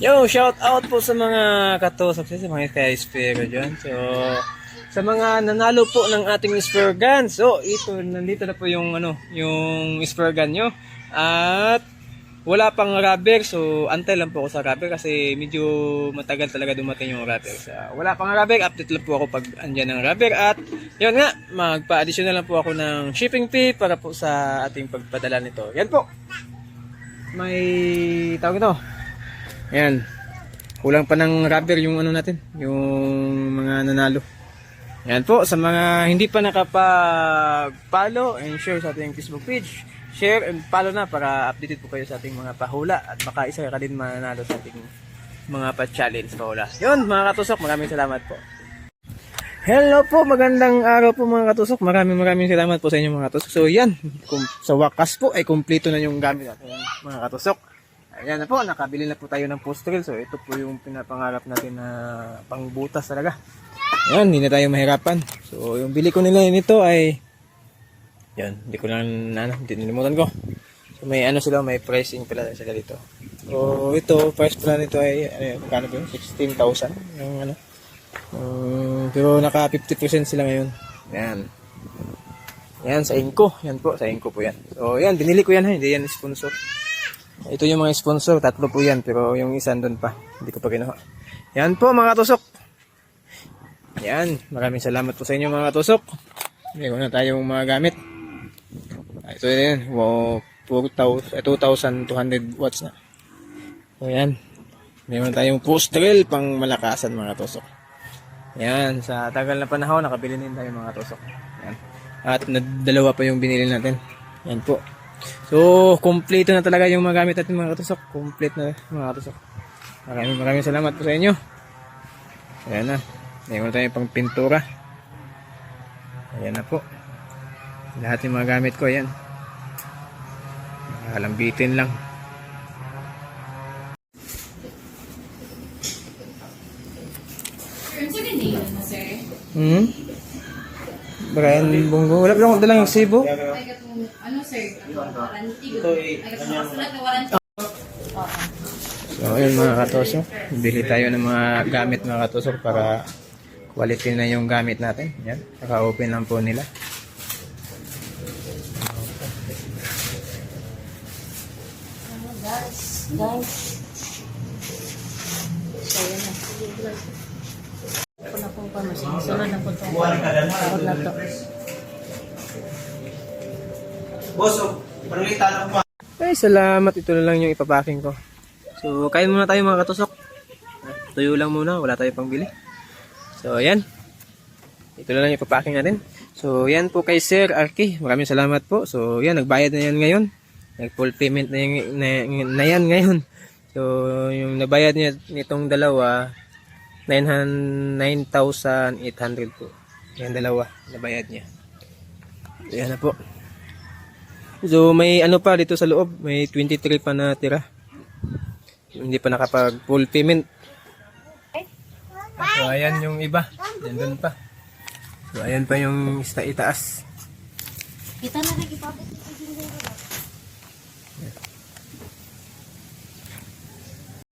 Yo, shout out po sa mga katusok sa mga ka-spero dyan. So, sa mga nanalo po ng ating spare gun. So, ito, nandito na po yung, ano, yung spare gun nyo. At, wala pang rubber. So, antay lang po ako sa rubber kasi medyo matagal talaga dumating yung rubber. So, wala pang rubber. Update lang po ako pag andyan ng rubber. At, yun nga, magpa-additional lang po ako ng shipping fee para po sa ating pagpadala nito. Yan po. May, tawag ito, Ayan. Kulang pa ng rubber yung ano natin, yung mga nanalo. Ayan po, sa mga hindi pa nakapag-follow and share sa ating Facebook page, share and follow na para updated po kayo sa ating mga pahula at baka isa ka din mananalo sa ating mga pa-challenge pahula. Yun, mga katusok, maraming salamat po. Hello po, magandang araw po mga katusok. Maraming maraming salamat po sa inyo mga katusok. So yan, sa wakas po ay kumpleto na yung gamit natin mga katusok. Ayan na po, nakabili na po tayo ng post drill. So ito po yung pinapangarap natin na pangbutas talaga. Ayan, hindi na tayo mahirapan. So yung bili ko nila nito ay yan, hindi ko na ano, hindi nilimutan ko. So may ano sila, may pricing pala sila dito. So ito, price pala nito ay ano, magkano ba yun? 16,000 yung ano. Um, pero naka 50% sila ngayon. Yan. Yan sa Inco. Yan po, sa Inco po yan. So yan, binili ko yan ha, hindi yan sponsor. Ito yung mga sponsor, tatlo po yan, pero yung isa doon pa. Hindi ko pa kinuha. Yan po mga tusok. Yan, maraming salamat po sa inyo mga tusok. Meron na tayong mga gamit. Ah, Ito yan, wow, 4,000 eh, 2,200 watts na. So yan, meron tayong post drill pang malakasan mga tusok. Yan, sa tagal na panahon, nakabili din tayo mga tusok. Yan. At na- dalawa pa yung binili natin. Yan po. So, kompleto na talaga yung mga gamit natin mga katusok. Complete na mga katusok. Maraming maraming salamat po sa inyo. Ayan na. Mayroon tayo pang pintura. Ayan na po. Lahat yung mga gamit ko, ayan. Alambitin lang. Hmm? Brian Bungo. Wala pa akong dalang yung sibo. Ano sir? Warranty. Na warranty. So, ayun mga katosok. Bili tayo ng mga gamit mga katosok para quality na yung gamit natin. Yan. Naka-open lang po nila. Guys, guys. So, yan na. Ako na po pa, mas sunod na po ito. Ako na to. Boss, oh, palitan ako pa. Ay, salamat. Ito na lang yung ipapaking ko. So, kain muna tayo mga katusok. Tuyo lang muna. Wala tayo pang bili. So, yan. Ito na lang yung ipapaking natin. So, yan po kay Sir Arki. Maraming salamat po. So, yan. Nagbayad na yan ngayon. Nag-full payment na, yung, na, na yan ngayon. So, yung nabayad niya nitong dalawa, 9,800 po. Yan dalawa. Nabayad niya. Yan na po. So may ano pa dito sa loob, may 23 pa na tira. Hindi pa nakapag full payment. So ayan yung iba, nandun pa. So ayan pa yung ista itaas. Kita na rin ipapit.